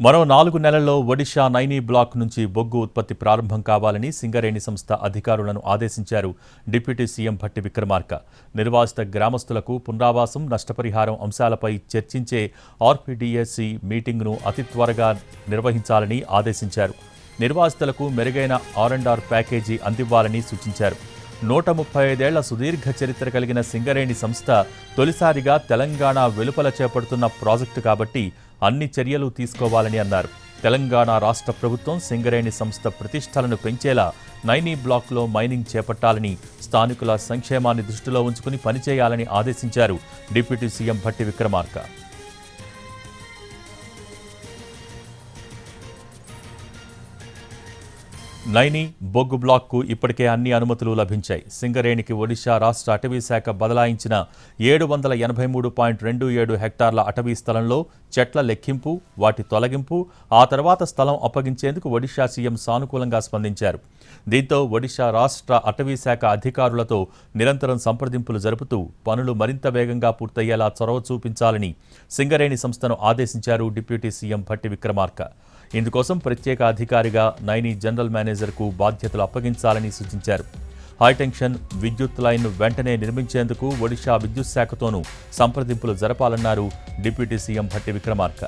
మరో నాలుగు నెలల్లో ఒడిషా నైనీ బ్లాక్ నుంచి బొగ్గు ఉత్పత్తి ప్రారంభం కావాలని సింగరేణి సంస్థ అధికారులను ఆదేశించారు డిప్యూటీ సీఎం భట్టి విక్రమార్క. నిర్వాసిత గ్రామస్తులకు పునరావాసం నష్టపరిహారం అంశాలపై చర్చించే ఆర్పీడీఎస్సీ మీటింగ్ను అతి త్వరగా నిర్వహించాలని ఆదేశించారు. నిర్వాసితులకు మెరుగైన ఆర్ అండ్ ఆర్ ప్యాకేజీ అందివ్వాలని సూచించారు. నూట ముప్పై ఐదేళ్ళ సుదీర్ఘ చరిత్ర కలిగిన సింగరేణి సంస్థ తొలిసారిగా తెలంగాణ వెలుపల చేపడుతున్న ప్రాజెక్టు కాబట్టి అన్ని చర్యలు తీసుకోవాలని అన్నారు. తెలంగాణ రాష్ట్ర ప్రభుత్వం సింగరేణి సంస్థ ప్రతిష్టలను పెంచేలా నైనీ బ్లాక్లో మైనింగ్ చేపట్టాలని స్థానికుల సంక్షేమాన్ని దృష్టిలో ఉంచుకుని పనిచేయాలని ఆదేశించారు డిప్యూటీ సీఎం భట్టి విక్రమార్క. నైని బొగ్గు బ్లాక్కు ఇప్పటికే అన్ని అనుమతులు లభించాయి. సింగరేణికి ఒడిశా రాష్ట్ర అటవీ శాఖ బదలాయించిన ఏడు వందల ఎనభై మూడు పాయింట్ రెండు ఏడు హెక్టార్ల అటవీ స్థలంలో చెట్ల లెక్కింపు వాటి తొలగింపు ఆ తర్వాత స్థలం అప్పగించేందుకు ఒడిశా సీఎం సానుకూలంగా స్పందించారు. దీంతో ఒడిశా రాష్ట్ర అటవీ శాఖ అధికారులతో నిరంతరం సంప్రదింపులు జరుపుతూ పనులు మరింత వేగంగా పూర్తయ్యేలా చొరవ చూపించాలని సింగరేణి సంస్థను ఆదేశించారు డిప్యూటీ సీఎం భట్టి విక్రమార్క. ఇందుకోసం ప్రత్యేక అధికారిగా నైని జనరల్ మేనేజర్కు బాధ్యతలు అప్పగించాలని సూచించారు. హైటెన్షన్ విద్యుత్ లైన్ వెంటనే నిర్మించేందుకు ఒడిశా విద్యుత్ శాఖతోనూ సంప్రదింపులు జరపాలన్నారు డిప్యూటీ సీఎం భట్టి విక్రమార్క.